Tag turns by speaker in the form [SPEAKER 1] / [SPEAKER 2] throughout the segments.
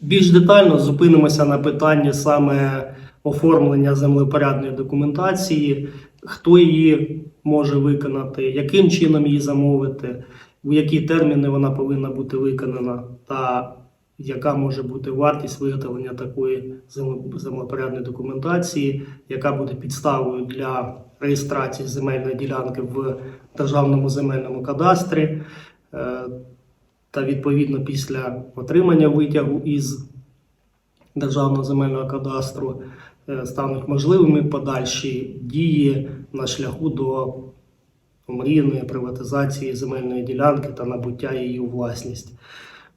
[SPEAKER 1] Більш детально зупинимося на питанні саме оформлення землепорядної документації, хто її може виконати, яким чином її замовити, у які терміни вона повинна бути виконана, та яка може бути вартість виготовлення такої землепорядної документації, яка буде підставою для реєстрації земельної ділянки в Державному земельному кадастрі. Та відповідно після отримання витягу із Державного земельного кадастру е, стануть можливими подальші дії на шляху до омріяної приватизації земельної ділянки та набуття її у власність.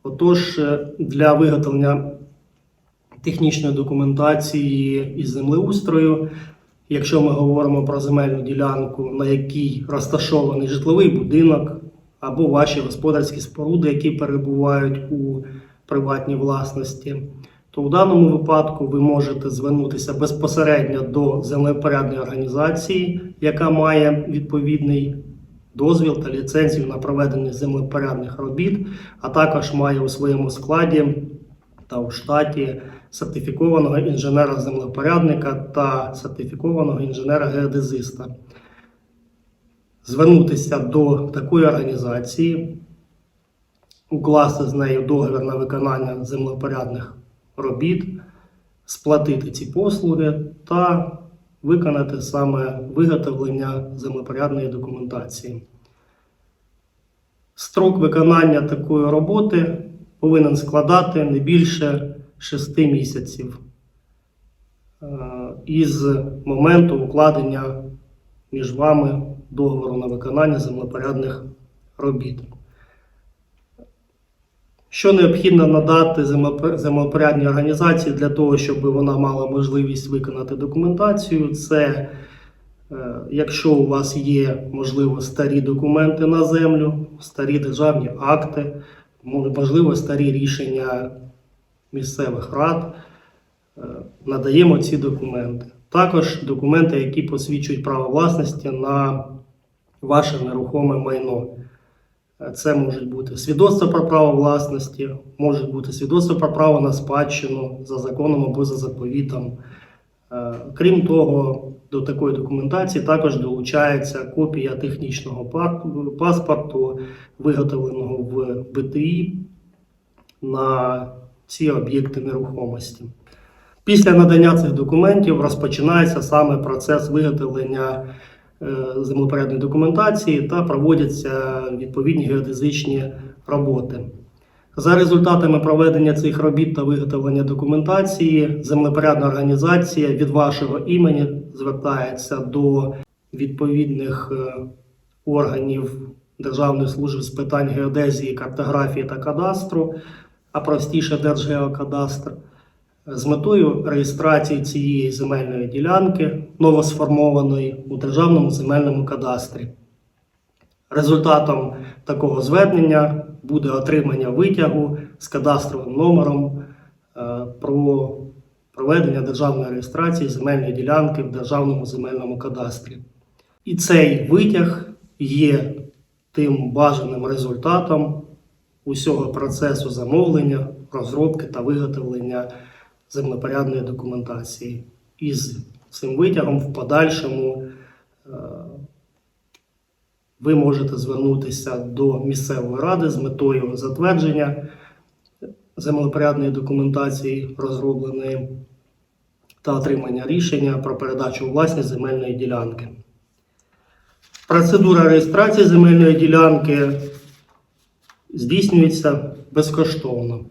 [SPEAKER 1] Отож, е, для виготовлення технічної документації із землеустрою, якщо ми говоримо про земельну ділянку, на якій розташований житловий будинок або ваші господарські споруди, які перебувають у приватній власності, то в даному випадку ви можете звернутися безпосередньо до землепорядної організації, яка має відповідний дозвіл та ліцензію на проведення землепорядних робіт, а також має у своєму складі та у штаті сертифікованого інженера-землепорядника та сертифікованого інженера-геодезиста. Звернутися до такої організації, укласти з нею договір на виконання землепорядних робіт, сплатити ці послуги та виконати саме виготовлення землепорядної документації. Строк виконання такої роботи повинен складати не більше 6 місяців е, із моменту укладення між вами договору на виконання землепорядних робіт. Що необхідно надати землепорядній організації для того, щоб вона мала можливість виконати документацію? Це е, якщо у вас є, можливо, старі документи на землю, старі державні акти, можливо, старі рішення місцевих рад, е, надаємо ці документи. Також документи, які посвідчують право власності на ваше нерухоме майно. Е, Це можуть бути свідоцтво про право власності, може бути свідоцтво про право на спадщину за законом або за заповітом. Е, Крім того, до такої документації також долучається копія технічного паспорту, виготовленого в БТІ на ці об'єкти нерухомості. Після надання цих документів розпочинається саме процес виготовлення землепорядної документації та проводяться відповідні геодезичні роботи. За результатами проведення цих робіт та виготовлення документації, землепорядна організація від вашого імені звертається до відповідних е, органів Державної служби з питань геодезії, картографії та кадастру, а простіше Держгеокадастр, з метою реєстрації цієї земельної ділянки, новосформованої у Державному земельному кадастрі. Результатом такого звернення буде отримання витягу з кадастровим номером е, про проведення державної реєстрації земельної ділянки в Державному земельному кадастрі. І цей витяг є тим бажаним результатом усього процесу замовлення, розробки та виготовлення землепорядної документації. І з цим витягом в подальшому е, ви можете звернутися до місцевої ради з метою затвердження землепорядної документації, розробленої та отримання рішення про передачу власність земельної ділянки. Процедура реєстрації земельної ділянки здійснюється безкоштовно.